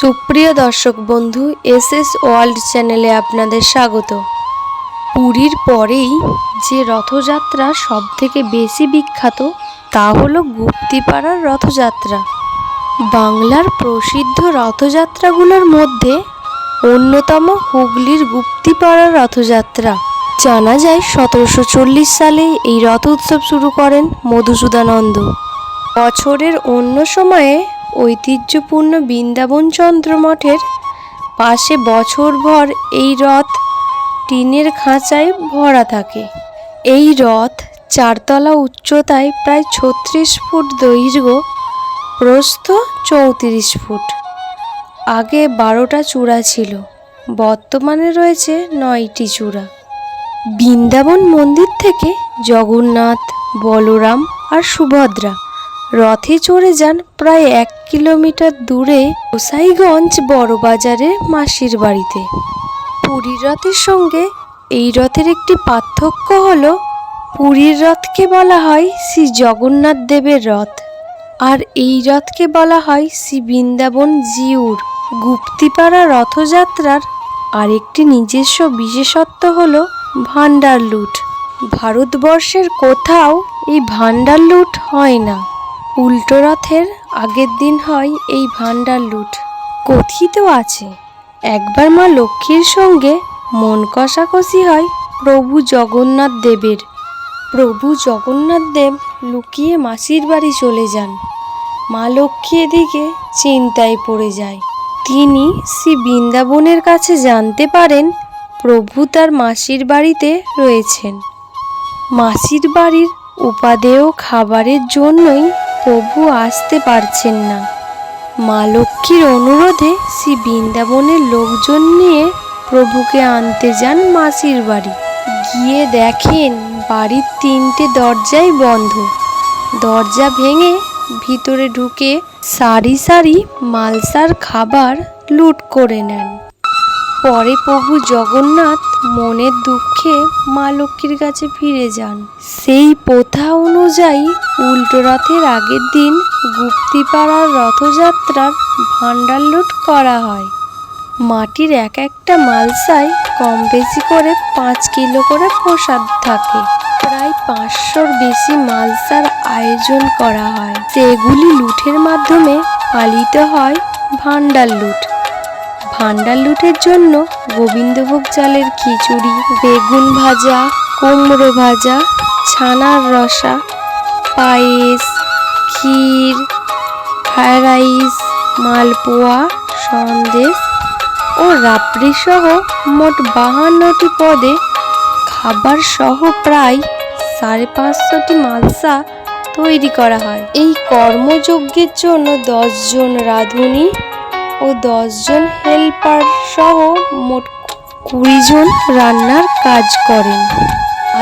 সুপ্রিয় দর্শক বন্ধু এস এস ওয়ার্ল্ড চ্যানেলে আপনাদের স্বাগত। পুরীর পরেই যে রথযাত্রা সব থেকে বেশি বিখ্যাত, তা হলো গুপ্তিপাড়ার রথযাত্রা। বাংলার প্রসিদ্ধ রথযাত্রাগুলোর মধ্যে অন্যতম হুগলির গুপ্তিপাড়ার রথযাত্রা। জানা যায়, সতেরোশো চল্লিশ সালে এই রথ উৎসব শুরু করেন মধুসূদানন্দ বছরের অন্য সময়ে ঐতিহ্যপূর্ণ বৃন্দাবন চন্দ্র মঠের পাশে বছরভর এই রথ টিনের খাঁচায় ভরা থাকে। এই রথ চারতলা উচ্চতায় প্রায় ছত্রিশ ফুট দৈর্ঘ্য, প্রস্থ চৌত্রিশ ফুট। আগে বারোটা চূড়া ছিল, বর্তমানে রয়েছে নয়টি চূড়া। বৃন্দাবন মন্দির থেকে জগন্নাথ, বলরাম আর সুভদ্রা রথে চড়ে যান প্রায় এক কিলোমিটার দূরে গোসাইগঞ্জ বড়বাজারে মাসির বাড়িতে। পুরীর রথের সঙ্গে এই রথের একটি পার্থক্য হল, পুরীর রথকে বলা হয় শ্রী জগন্নাথ দেবের রথ, আর এই রথকে বলা হয় শ্রী বৃন্দাবন জিউর গুপ্তিপাড়া রথযাত্রার আরেকটি নিজস্ব বিশেষত্ব হল ভান্ডার লুট ভারতবর্ষের কোথাও এই ভান্ডার লুট হয় না। উল্টো রথের আগের দিন হয় এই ভান্ডার লুট। কথিত আছে, একবার মা লক্ষ্মীর সঙ্গে মন কষাকষি হয় প্রভু জগন্নাথ দেবের। প্রভু জগন্নাথ দেব লুকিয়ে মাসির বাড়ি চলে যান। মা লক্ষ্মী এদিকে চিন্তায় পড়ে যায়। তিনি শ্রী বৃন্দাবনের কাছে জানতে পারেন প্রভু তার মাসির বাড়িতে রয়েছেন। মাসির বাড়ির উপাদেয় খাবারের জন্যই প্রভু আসতে পারছেন না। মা লক্ষ্মীর অনুরোধে শ্রী বৃন্দাবনের লোকজন নিয়ে প্রভুকে আনতে যান মাসির বাড়ি। গিয়ে দেখেন বাড়ির তিনটে দরজাই বন্ধ। দরজা ভেঙে ভিতরে ঢুকে সারি সারি মালসার খাবার লুট করে নেন। পরে প্রভু জগন্নাথ মনের দুঃখে মা লক্ষ্মীর কাছে ফিরে যান। সেই প্রথা অনুযায়ী উল্টো রথের আগের দিন গুপ্তিপাড়ার রথযাত্রার ভাণ্ডার লুট করা হয়। মাটির এক একটা মালসায় কম বেশি করে পাঁচ কিলো করে প্রসাদ থাকে। প্রায় পাঁচশোর বেশি মালসার আয়োজন করা হয়। সেগুলি লুটের মাধ্যমে পালিত হয় ভাণ্ডার লুট। ভান্ডার লুটের জন্য গোবিন্দভোগ চালের খিচুড়ি, বেগুন ভাজা, কুমড়ো ভাজা, ছানার রসা, পায়েস, ক্ষীর, ফ্রায়েড রাইস, মালপোয়া, সন্দেশ ও রাবড়ি সহ মোট বাহান্নটি পদে খাবার সহ প্রায় সাড়ে পাঁচশোটি মালসা তৈরি করা হয়। এই কর্মযজ্ঞের জন্য দশজন রাঁধুনি ও দশজন হেল্পার সহ মোট কুড়িজন রান্নার কাজ করেন।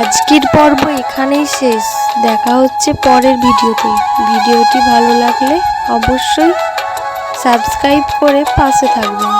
আজকের পর্ব এখানেই শেষ। দেখা হচ্ছে পরের ভিডিওতে। ভিডিওটি ভালো লাগলে অবশ্যই সাবস্ক্রাইব করে পাশে থাকবেন।